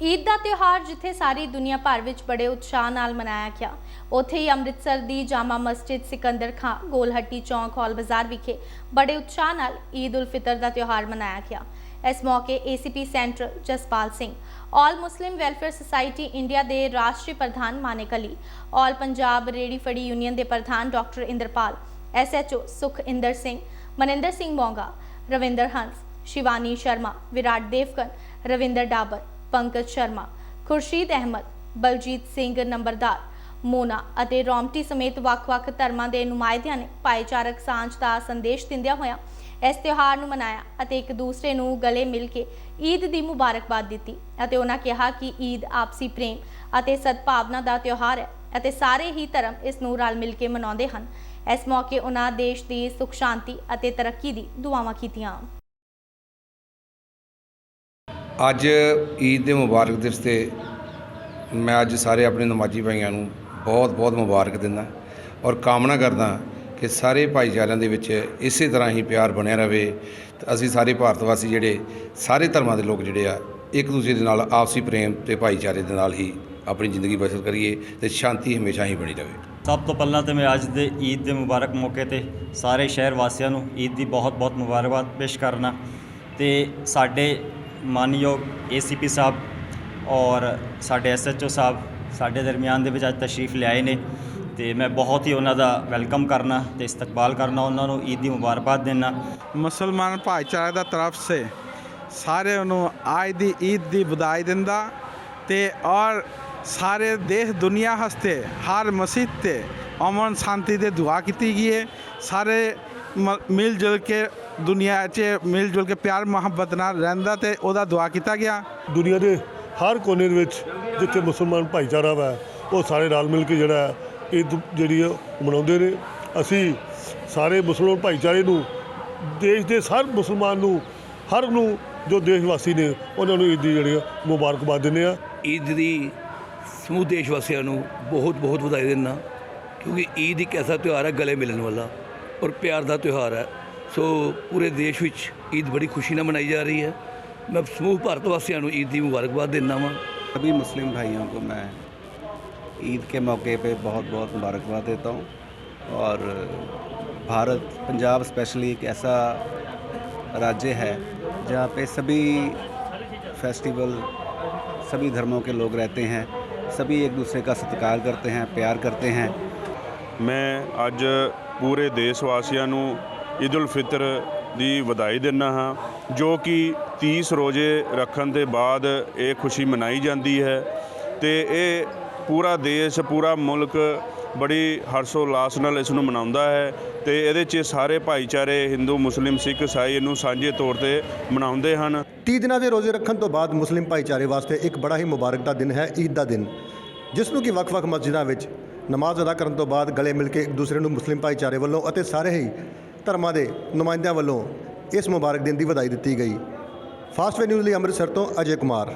ਈਦ ਦਾ ਤਿਉਹਾਰ ਜਿੱਥੇ ਸਾਰੀ ਦੁਨੀਆ ਭਰ ਵਿੱਚ ਬੜੇ ਉਤਸ਼ਾਹ ਨਾਲ ਮਨਾਇਆ ਗਿਆ, ਉੱਥੇ ਹੀ ਅੰਮ੍ਰਿਤਸਰ ਦੀ ਜਾਮਾ ਮਸਜਿਦ ਸਿਕੰਦਰ ਖਾਂ, ਗੋਲਹੱਟੀ ਚੌਂਕ, ਹਾਲ ਬਾਜ਼ਾਰ ਵਿਖੇ ਬੜੇ ਉਤਸ਼ਾਹ ਨਾਲ ਈਦ ਉਲ ਫਿਤਰ ਦਾ ਤਿਉਹਾਰ ਮਨਾਇਆ ਗਿਆ। ਇਸ ਮੌਕੇ ACP centre Jaspal Singh all Muslim welfare society India ਦੇ ਰਾਸ਼ਟਰੀ ਪ੍ਰਧਾਨ ਮਾਨਿਕ ਅਲੀ ਆਲ ਪੰਜਾਬ ਰੇੜੀ ਫੜੀ ਯੂਨੀਅਨ ਦੇ ਪ੍ਰਧਾਨ ਡਾਕਟਰ ਇੰਦਰਪਾਲ ਐਸਐਚਓ ਸੁਖਇੰਦਰ ਸਿੰਘ, ਮਨਿੰਦਰ ਸਿੰਘ ਮੋਂਗਾ, ਰਵਿੰਦਰ ਹੰਸ, ਸ਼ਿਵਾਨੀ ਸ਼ਰਮਾ, ਵਿਰਾਟ ਦੇਵਕਨ ਰਵਿੰਦਰ ਡਾਬਰ ਪੰਕਜ ਸ਼ਰਮਾ, ਖੁਰਸ਼ੀਦ ਅਹਿਮਦ, ਬਲਜੀਤ ਸਿੰਘ ਨੰਬਰਦਾਰ, ਮੋਨਾ ਅਤੇ ਰੋਮਟੀ ਸਮੇਤ ਵੱਖ-ਵੱਖ ਧਰਮਾਂ ਦੇ ਨੁਮਾਇੰਦਿਆਂ ਨੇ ਭਾਈਚਾਰਕ ਸਾਂਝ ਦਾ ਸੰਦੇਸ਼ ਦਿੰਦਿਆਂ ਹੋਇਆਂ ਇਸ ਤਿਉਹਾਰ ਨੂੰ ਮਨਾਇਆ ਅਤੇ ਇੱਕ ਦੂਸਰੇ ਨੂੰ ਗਲੇ ਮਿਲ ਕੇ ਈਦ ਦੀ ਮੁਬਾਰਕਬਾਦ ਦਿੱਤੀ ਅਤੇ ਉਹਨਾਂ ਕਿਹਾ ਕਿ ਈਦ ਆਪਸੀ ਪ੍ਰੇਮ ਅਤੇ ਸਦਭਾਵਨਾ ਦਾ ਤਿਉਹਾਰ ਹੈ ਅਤੇ ਸਾਰੇ ਹੀ ਧਰਮ ਇਸ ਨੂੰ ਰਲ ਮਿਲ ਕੇ ਮਨਾਉਂਦੇ ਹਨ। ਇਸ ਮੌਕੇ ਉਹਨਾਂ ਦੇਸ਼ ਦੀ ਸੁਖ ਸ਼ਾਂਤੀ ਅਤੇ ਤਰੱਕੀ ਦੀ ਦੁਆਵਾਂ ਕੀਤੀਆਂ। ਅੱਜ ਈਦ ਦੇ ਮੁਬਾਰਕ ਦਿਵਸ ਤੇ ਮੈਂ ਅੱਜ ਸਾਰੇ ਆਪਣੇ ਨਮਾਜ਼ੀ ਭਾਈਆਂ ਨੂੰ ਬਹੁਤ ਬਹੁਤ ਮੁਬਾਰਕ ਦਿੰਦਾ ਔਰ ਕਾਮਨਾ ਕਰਦਾ ਕਿ ਸਾਰੇ ਭਾਈਚਾਰਿਆਂ ਦੇ ਵਿੱਚ ਇਸੇ ਤਰ੍ਹਾਂ ਹੀ ਪਿਆਰ ਬਣਿਆ ਰਵੇ ਤੇ ਅਸੀਂ ਸਾਰੇ ਭਾਰਤ ਵਾਸੀ ਜਿਹੜੇ ਸਾਰੇ ਧਰਮਾਂ ਦੇ ਲੋਕ ਜਿਹੜੇ ਆ, ਇੱਕ ਦੂਜੇ ਦੇ ਨਾਲ ਆਪਸੀ ਪ੍ਰੇਮ ਤੇ ਭਾਈਚਾਰੇ ਦੇ ਨਾਲ ਹੀ ਆਪਣੀ ਜ਼ਿੰਦਗੀ ਬਸਰ ਕਰੀਏ ਤੇ ਸ਼ਾਂਤੀ ਹਮੇਸ਼ਾ ਹੀ ਬਣੀ ਰਹੇ। ਸਭ ਤੋਂ ਪਹਿਲਾਂ ਤੇ ਮੈਂ ਅੱਜ ਦੇ ਈਦ ਦੇ ਮੁਬਾਰਕ ਮੌਕੇ ਤੇ ਸਾਰੇ ਸ਼ਹਿਰ ਵਾਸੀਆਂ ਨੂੰ ਈਦ ਦੀ ਬਹੁਤ-ਬਹੁਤ ਮੁਬਾਰਕਬਾਦ ਪੇਸ਼ ਕਰਨਾ ਤੇ ਸਾਡੇ ਮਾਨਯੋਗ ਏਸੀਪੀ ਸਾਹਿਬ ਔਰ ਸਾਡੇ ਐਸਐਚਓ ਸਾਹਿਬ ਸਾਡੇ ਦਰਮਿਆਨ ਦੇ ਵਿੱਚ ਅੱਜ ਤਸ਼ਰੀਫ ਲਿਆਏ ਨੇ ਤੇ ਮੈਂ ਬਹੁਤ ਹੀ ਉਹਨਾਂ ਦਾ ਵੈਲਕਮ ਕਰਨਾ ਤੇ ਇਸਤਕਬਾਲ ਕਰਨਾ, ਉਹਨਾਂ ਨੂੰ ਈਦ ਦੀ ਮੁਬਾਰਕਬਾਦ ਦੇਣਾ ਮੁਸਲਮਾਨ ਭਾਈਚਾਰੇ ਦਾ ਤਰਫ ਸੇ ਸਾਰਿਆਂ ਨੂੰ ਅੱਜ ਦੀ ਈਦ ਦੀ ਵਧਾਈ ਦਿੰਦਾ ਤੇ ਔਰ ਸਾਰੇ ਦੇਸ਼ ਦੁਨੀਆ ਹਸਤੇ ਹਰ ਮਸਜਿਦ ਤੇ ਅਮਨ ਸ਼ਾਂਤੀ ਦੇ ਦੁਆ ਕੀਤੀ ਗਈ ਹੈ। ਸਾਰੇ ਮ- ਮਿਲ ਜੁਲ ਕੇ ਦੁਨੀਆ 'ਚ ਮਿਲ ਜੁਲ ਕੇ ਪਿਆਰ ਮੁਹੱਬਤ ਨਾਲ ਰਹਿੰਦਾ ਤੇ ਉਹਦਾ ਦੁਆ ਕੀਤਾ ਗਿਆ। ਦੁਨੀਆ ਦੇ ਹਰ ਕੋਨੇ ਦੇ ਵਿੱਚ ਜਿੱਥੇ ਮੁਸਲਮਾਨ ਭਾਈਚਾਰਾ ਵਾ ਉਹ ਸਾਰੇ ਰਲ ਮਿਲ ਕੇ ਜਿਹੜਾ ਹੈ, ਈਦ ਜਿਹੜੀ ਮਨਾਉਂਦੇ ਨੇ। ਅਸੀਂ ਸਾਰੇ ਮੁਸਲਮਾਨ ਭਾਈਚਾਰੇ ਨੂੰ ਦੇਸ਼ ਦੇ ਹਰ ਮੁਸਲਮਾਨ ਨੂੰ ਹਰ ਨੂੰ ਜੋ ਦੇਸ਼ ਵਾਸੀ ਨੇ ਉਹਨਾਂ ਨੂੰ ਈਦ ਦੀ ਜਿਹੜੀ ਆ ਮੁਬਾਰਕਬਾਦ ਦਿੰਦੇ ਆ। ਈਦ ਦੀ ਸਮੂਹ ਦੇਸ਼ ਵਾਸੀਆਂ ਨੂੰ ਬਹੁਤ ਬਹੁਤ ਵਧਾਈ ਦਿੰਦਾ ਕਿਉਂਕਿ ਈਦ ਇੱਕ ਐਸਾ ਤਿਉਹਾਰ ਹੈ ਗਲੇ ਮਿਲਣ ਵਾਲਾ ਔਰ ਪਿਆਰ ਦਾ ਤਿਉਹਾਰ ਹੈ। ਸੋ ਪੂਰੇ ਦੇਸ਼ ਵਿੱਚ ਈਦ ਬੜੀ ਖੁਸ਼ੀ ਨਾਲ ਮਨਾਈ ਜਾ ਰਹੀ ਹੈ ਮੈਂ ਸਮੂਹ ਭਾਰਤ ਵਾਸੀਆਂ ਨੂੰ ਈਦ ਦੀ ਮੁਬਾਰਕਬਾਦ ਦਿੰਦਾ ਵਾਂ सभी मुस्लिम भाइयों को मैं ईद के मौके पे बहुत बहुत मुबारकबाद देता हूँ और भारत पंजाब स्पेशली एक ऐसा राज्य है जहाँ पे सभी फेस्टिवल सभी धर्मों के लोग रहते हैं सभी एक दूसरे का सत्कार करते हैं प्यार करते हैं ਮੈਂ ਅੱਜ ਪੂਰੇ ਦੇਸ਼ ਵਾਸੀਆਂ ਨੂੰ ਈਦ ਉਲ ਫਿਤਰ ਦੀ ਵਧਾਈ ਦਿੰਦਾ ਹਾਂ, ਜੋ ਕਿ 30 ਰੋਜ਼ੇ ਰੱਖਣ ਦੇ ਬਾਅਦ ਇਹ ਖੁਸ਼ੀ ਮਨਾਈ ਜਾਂਦੀ ਹੈ ਤੇ ਇਹ ਪੂਰਾ ਦੇਸ਼, ਪੂਰਾ ਮੁਲਕ ਬੜੀ ਹਰਸ਼ੋਲਾਸ ਨਾਲ ਇਸ ਨੂੰ ਮਨਾਉਂਦਾ ਹੈ ਤੇ ਇਹਦੇ 'ਚ ਸਾਰੇ ਭਾਈਚਾਰੇ ਹਿੰਦੂ, ਮੁਸਲਿਮ, ਸਿੱਖ, ਈਸਾਈ ਇਹਨੂੰ ਸਾਂਝੇ ਤੌਰ ਤੇ ਮਨਾਉਂਦੇ ਹਨ। 30 ਦਿਨਾਂ ਦੇ ਰੋਜ਼ੇ ਰੱਖਣ ਤੋਂ ਬਾਅਦ ਮੁਸਲਿਮ ਭਾਈਚਾਰੇ ਵਾਸਤੇ ਇੱਕ ਬੜਾ ਹੀ ਮੁਬਾਰਕ ਦਾ ਦਿਨ ਹੈ ਈਦ ਦਾ ਦਿਨ, ਜਿਸ ਨੂੰ ਕਿ ਵੱਖ-ਵੱਖ ਮਸਜਿਦਾਂ ਵਿੱਚ ਨਮਾਜ਼ ਅਦਾ ਕਰਨ ਤੋਂ ਬਾਅਦ ਗਲੇ ਮਿਲ ਕੇ ਇੱਕ ਦੂਸਰੇ ਨੂੰ ਮੁਸਲਿਮ ਭਾਈਚਾਰੇ ਵੱਲੋਂ ਅਤੇ ਸਾਰੇ ਹੀ ਧਰਮਾਂ ਦੇ ਨੁਮਾਇੰਦਿਆਂ ਵੱਲੋਂ ਇਸ ਮੁਬਾਰਕ ਦਿਨ ਦੀ ਵਧਾਈ ਦਿੱਤੀ ਗਈ। ਫਾਸਟ ਵੇ ਨਿਊਜ਼ ਲਈ ਅੰਮ੍ਰਿਤਸਰ ਤੋਂ ਅਜੇ ਕੁਮਾਰ।